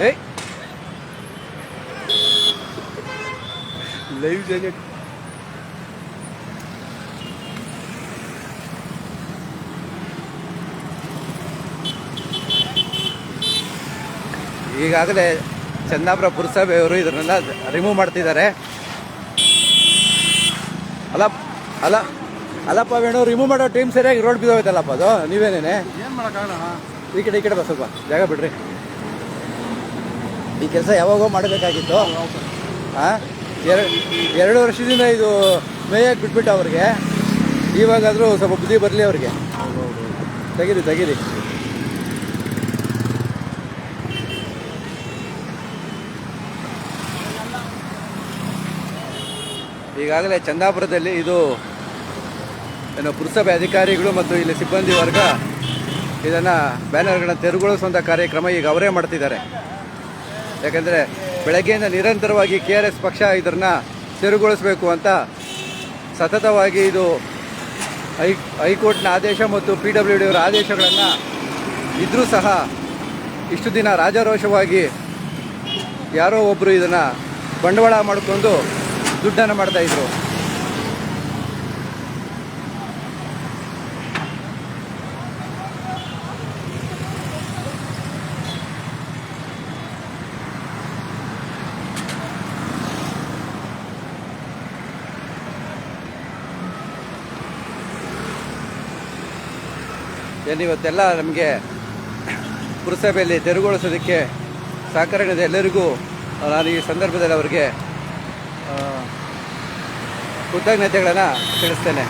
ಏಯ್. ಲೈವ್ ಈಗಾಗಲೇ ಚಂದಾಪುರ ಪುರಸಭೆಯವರು ಇದನ್ನೆಲ್ಲ ರಿಮೂವ್ ಮಾಡ್ತಿದ್ದಾರೆ. ಅಲ್ಲ ಅಲ್ಲ ಅಲ್ಲಪ್ಪ ವೇಣು ರಿಮೂವ್ ಮಾಡೋ ಟೀಮ್ ಸರಿಯಾಗಿ ರೋಡ್ ಬಿದ್ದೋಗ್ತಲ್ಲಪ್ಪ ಅದು? ನೀವೇನೇನೆ? ಏನು ಮಾಡೋಕ್ಕಾಗಲ್ಲ? ಈ ಕಡೆ ಈ ಕಡೆ ಬಾ ಸ್ವಲ್ಪ ಜಾಗ ಬಿಡ್ರಿ. ಈ ಕೆಲಸ ಯಾವಾಗೋ ಮಾಡಬೇಕಾಗಿತ್ತು. ಹಾಂ ಎರಡು ಎರಡು ವರ್ಷದಿಂದ ಇದು ಮೇಯಕ್ಕೆ ಬಿಟ್ಬಿಟ್ಟು ಅವ್ರಿಗೆ. ಇವಾಗಾದರೂ ಸ್ವಲ್ಪ ಬುದ್ಧಿ ಬರಲಿ ಅವ್ರಿಗೆ. ತೆಗೀರಿ ತೆಗೀರಿ. ಈಗಾಗಲೇ ಚಂದಾಪುರದಲ್ಲಿ ಇದು ಏನು ಪುರಸಭೆ ಅಧಿಕಾರಿಗಳು ಮತ್ತು ಇಲ್ಲಿ ಸಿಬ್ಬಂದಿ ವರ್ಗ ಇದನ್ನು ಬ್ಯಾನರ್ಗಳನ್ನ ತೆರವುಗೊಳಿಸುವಂಥ ಕಾರ್ಯಕ್ರಮ ಈಗ ಅವರೇ ಮಾಡ್ತಿದ್ದಾರೆ. ಯಾಕಂದರೆ ಬೆಳಗ್ಗೆಯಿಂದ ನಿರಂತರವಾಗಿ ಕೆ ಪಕ್ಷ ಇದನ್ನು ತೆರವುಗೊಳಿಸಬೇಕು ಅಂತ ಸತತವಾಗಿ ಇದು ಹೈ ಹೈಕೋರ್ಟ್ನ ಆದೇಶ ಮತ್ತು ಪಿ ಡಬ್ಲ್ಯೂ ಡಿಯವರ ಆದೇಶಗಳನ್ನು ಇದ್ದರೂ ಸಹ ಇಷ್ಟು ದಿನ ರಾಜಾರೋಷವಾಗಿ ಯಾರೋ ಒಬ್ಬರು ಇದನ್ನು ಬಂಡವಾಳ ಮಾಡಿಕೊಂಡು ದುಡ್ಡನ್ನು ಮಾಡ್ತಾಯಿದ್ರು ಏನು ಇವತ್ತೆಲ್ಲ ನಮಗೆ ಪುರಸಭೆಯಲ್ಲಿ ತೆರವುಗೊಳಿಸೋದಕ್ಕೆ ಸಹಕಾರ ನೀಡಿದ ಎಲ್ಲರಿಗೂ ನಾನು ಈ ಸಂದರ್ಭದಲ್ಲಿ ಅವರಿಗೆ ಕೃತಜ್ಞತೆಗಳನ್ನು ತಿಳಿಸ್ತೇನೆ.